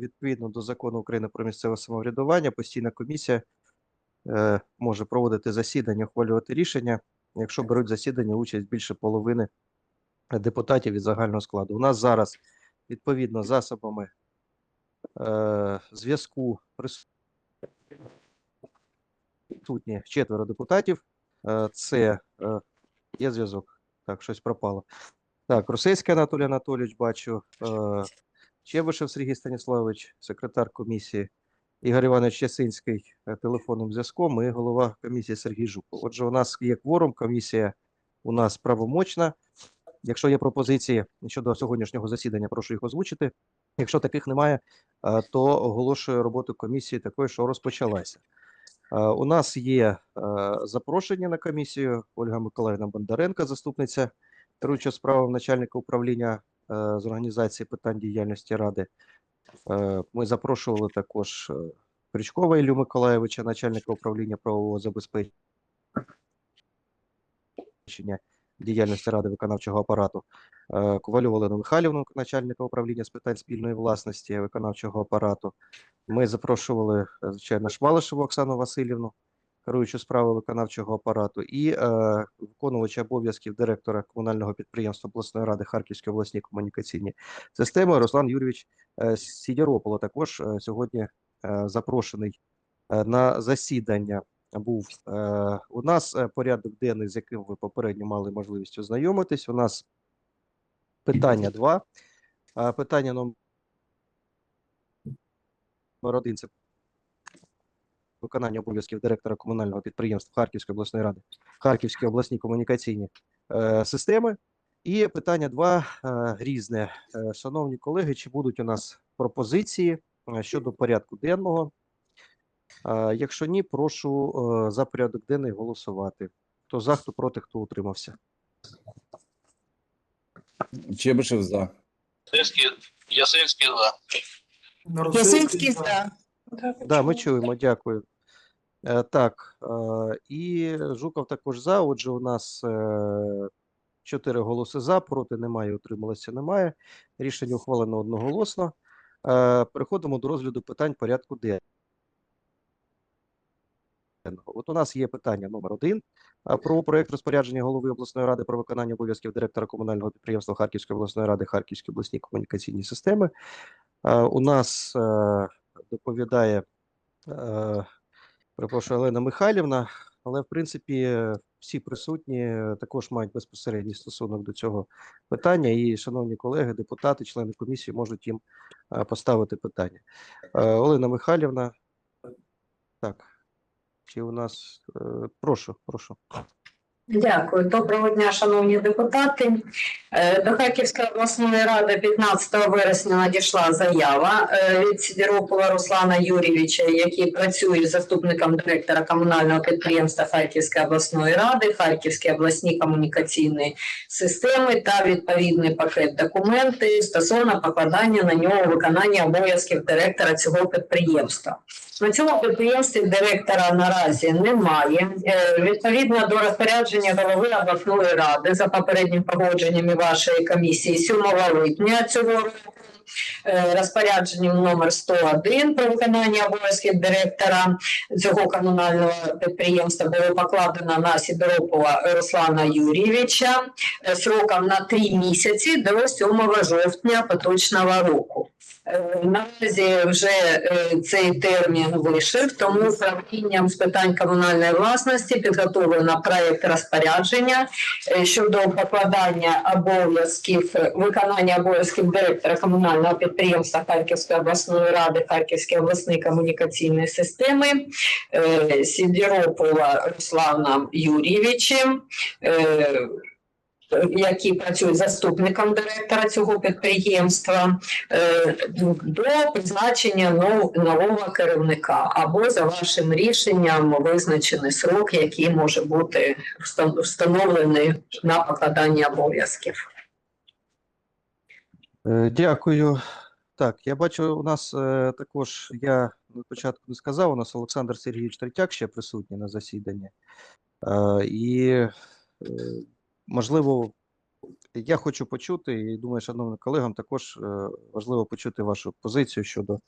відповідно до закону України про місцеве самоврядування, постійна комісія е, може проводити засідання, ухвалювати рішення, якщо беруть засідання участь більше половини депутатів від загального складу. У нас зараз відповідно засобами е, зв'язку присутні четверо депутатів. Е, Це е, є зв'язок. Так, щось пропало. Так, Русейський Анатолій Анатолійович, бачу. е, Чебишев Сергій Станіславович, секретар комісії, Ігор Іванович Ясинський е, телефонним зв'язком і голова комісії Сергій Жуков. Отже, у нас є кворум, комісія у нас правомочна. Якщо є пропозиції щодо сьогоднішнього засідання, прошу їх озвучити. Якщо таких немає, е, то оголошую роботу комісії такою, що розпочалася. Е, У нас є запрошення на комісію Ольга Миколаївна Бондаренко, заступниця керуючого справами начальника управління з організації питань діяльності ради. Е, Ми запрошували також е, Крючкова Іллю Миколаєвича, начальника управління правового забезпечення діяльності ради виконавчого апарату. Е, Ковальову Олену Михайлівну, начальника управління з питань спільної власності виконавчого апарату. Ми запрошували, звичайно, Шмалишеву Оксану Васильівну, керуючу справи виконавчого апарату, і е, виконувача обов'язків директора комунального підприємства обласної ради Харківської обласні комунікаційні системи Руслан Юрійович е, також е, сьогодні е, запрошений на засідання. Був е, у нас порядок денний, з яким ви попередньо мали можливість ознайомитись. У нас питання два. Питання номер один це виконання обов'язків директора комунального підприємства Харківської обласної ради, Харківські обласні комунікаційні е, системи. І питання два е, різне. Е, шановні колеги, чи будуть у нас пропозиції е, щодо порядку денного? Е, якщо ні, прошу е, за порядок денний голосувати. Хто за, хто проти, хто утримався. Чебишев за. Ясинський, Ясинський за. Ясинський за. Да, ми чуємо, дякую. Е, так, і Жуков також за. Отже, у нас е, чотири голоси за, проти немає, утрималося немає. Рішення ухвалено одноголосно. Е, переходимо до розгляду питань порядку денного. От у нас є питання номер один е, про проект розпорядження голови обласної ради про виконання обов'язків директора комунального підприємства Харківської обласної ради Харківської обласні комунікаційні системи. Е, У нас доповідає перепрошую, Олена Михайлівна, але в принципі всі присутні також мають безпосередній стосунок до цього питання. І, шановні колеги, депутати, члени комісії можуть їм е, поставити питання. Е, Олена Михайлівна, так. Чи у нас е, прошу, прошу. Дякую. Доброго дня, шановні депутати. Е, До Харківської обласної ради 15 вересня надійшла заява е, від Сідіропова Руслана Юрійовича, який працює заступником директора комунального підприємства Харківської обласної ради, Харківські обласні комунікаційні системи та відповідний пакет документів стосовно покладання на нього виконання обов'язків директора цього підприємства. На цьому підприємстві директора наразі немає. Е, Відповідно до розпорядження голови обласної ради за попереднім погодженнями вашої комісії 7 липня цього року. е, Розпорядженням номер 101 про виконання обов'язків директора цього комунального підприємства було покладено на Сідоропова Руслана Юрійовича е, сроком на 3 місяці до 7 жовтня поточного року. Е, Наразі вже е, цей термін вийшов, тому управлінням з питань комунальної власності підготовлено проект розпорядження е, щодо покладання обов'язків виконання обов'язків директора комунального підприємства Харківської обласної ради Харківської обласної комунікаційної системи Сідіропова Русланом Юрійовичем. Е, який працює заступником директора цього підприємства, е, до призначення нового керівника або за вашим рішенням визначений срок, який може бути встановлений на покладання обов'язків. Е, Дякую. Так, я бачу, у нас також, я на початку не сказав, у нас Олександр Сергійович Третяк ще присутній на засіданні. І, можливо, Я хочу почути, і думаю, шановним колегам також е, важливо почути вашу позицію щодо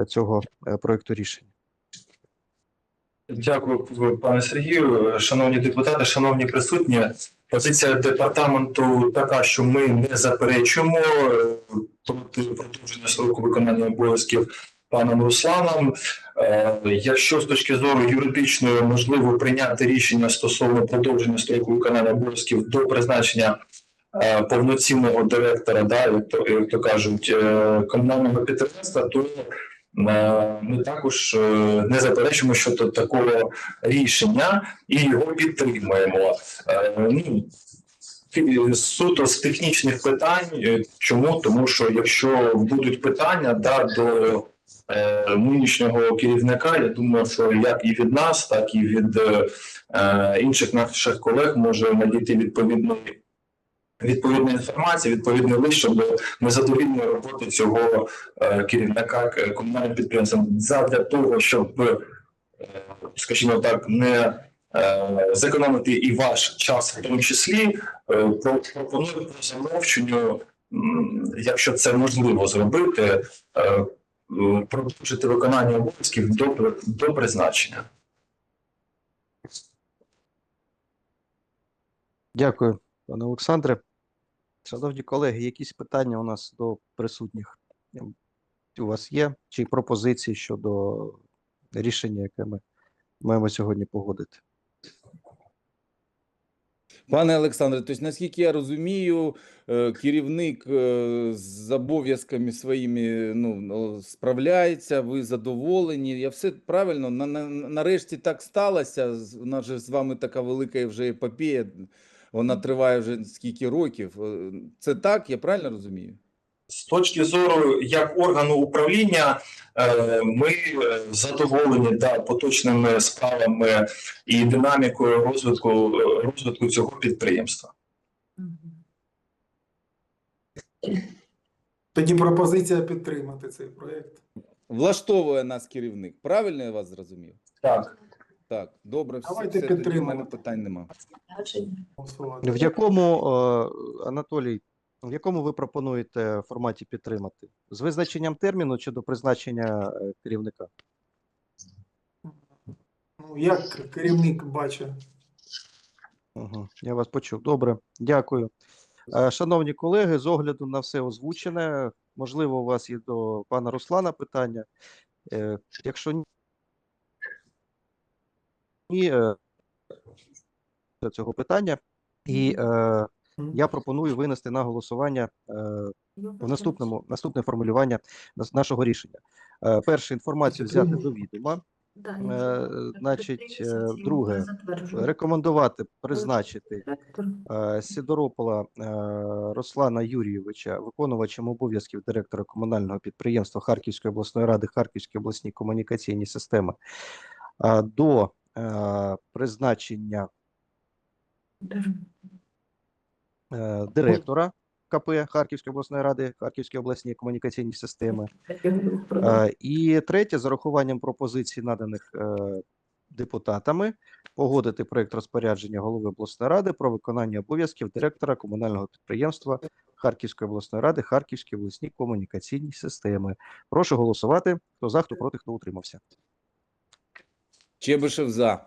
е, цього е, проекту рішення. Дякую, пане Сергію. Шановні депутати, шановні присутні. Позиція департаменту така, що ми не заперечуємо проти продовження строку виконання обов'язків паном Русланом. Е, Якщо з точки зору юридичної можливо прийняти рішення стосовно продовження строку виконання обов'язків до призначення е, повноцінного директора, да, як то, як то кажуть, е, комунального підприємства, то Ми також не заперечуємо щодо такого рішення і його підтримуємо. Ну, суто з технічних питань. Чому? Тому що якщо будуть питання да, до нинішнього керівника, я думаю, що як і від нас, так і від е, е, інших наших колег може надійти відповідний. Відповідна інформація, відповідний лист щодо незадовільної роботи цього е, керівника е, комунальним підприємством задля того, щоб, е, скажімо так, не е, зекономити і ваш час, в тому числі, е, про- пропоную по замовченню, якщо це можливо зробити, е, е, продовжити виконання обов'язків до, до призначення. Дякую, пане Олександре. Шановні колеги, якісь питання у нас до присутніх Ем, у вас є? Чи пропозиції щодо рішення, яке ми маємо сьогодні погодити? Пане Олександре, тобто, наскільки я розумію, е, керівник е, з обов'язками своїми ну, справляється, ви задоволені. Я все правильно, на, на, нарешті так сталося. У нас же з вами така велика вже епопея, вона триває вже скільки років. Е, Це так, я правильно розумію? З точки зору як органу управління, е, ми е, задоволені да, поточними справами і динамікою розвитку, розвитку цього підприємства. Тоді пропозиція підтримати цей проєкт. Влаштовує нас керівник. Правильно я вас зрозумів? Так. Так, добре, все, Давайте все тоді в підтримаємо. мене питань нема. В якому, е, Анатолій, в якому ви пропонуєте форматі підтримати? З визначенням терміну чи до призначення е, керівника? Ну, як керівник бачить? Угу, я вас почув. Добре, дякую. Е, Шановні колеги, з огляду на все озвучене, можливо, у вас є до пана Руслана питання. Е, Якщо ні, цього питання, і я пропоную винести на голосування е, в наступному наступне формулювання нашого рішення. Е, Перше інформацію взяти до відома. Е, значить, е, друге, Рекомендувати призначити е, Сидоропола е, Руслана Юрійовича виконувачем обов'язків директора комунального підприємства Харківської обласної ради Харківської обласні комунікаційні системи е, до е, призначення е, директора КП Харківської обласної ради Харківської обласні комунікаційні системи. Е, І третє, з урахуванням пропозицій, наданих е, депутатами, погодити проєкт розпорядження голови обласної ради про виконання обов'язків директора комунального підприємства Харківської обласної ради Харківські обласні комунікаційні системи. Прошу голосувати. Хто за, хто проти, хто утримався. Чебишев за.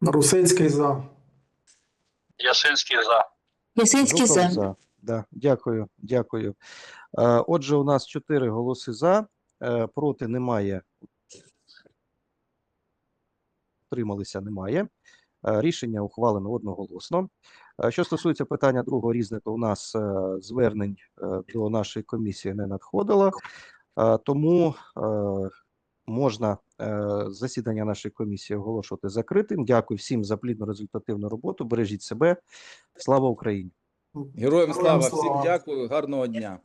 Русецький за. Ясинський за. Ясинський Жуков за. Да, дякую, дякую. Е, Отже, у нас чотири голоси за, е, проти немає. Утрималися немає. Е, Рішення ухвалено одноголосно. Що стосується питання другого різне, то у нас звернень до нашої комісії не надходило, тому можна е, засідання нашої комісії оголошувати закритим. Дякую всім за плідну результативну роботу. Бережіть себе. Слава Україні! Героям Героям слава, всім дякую, гарного дня.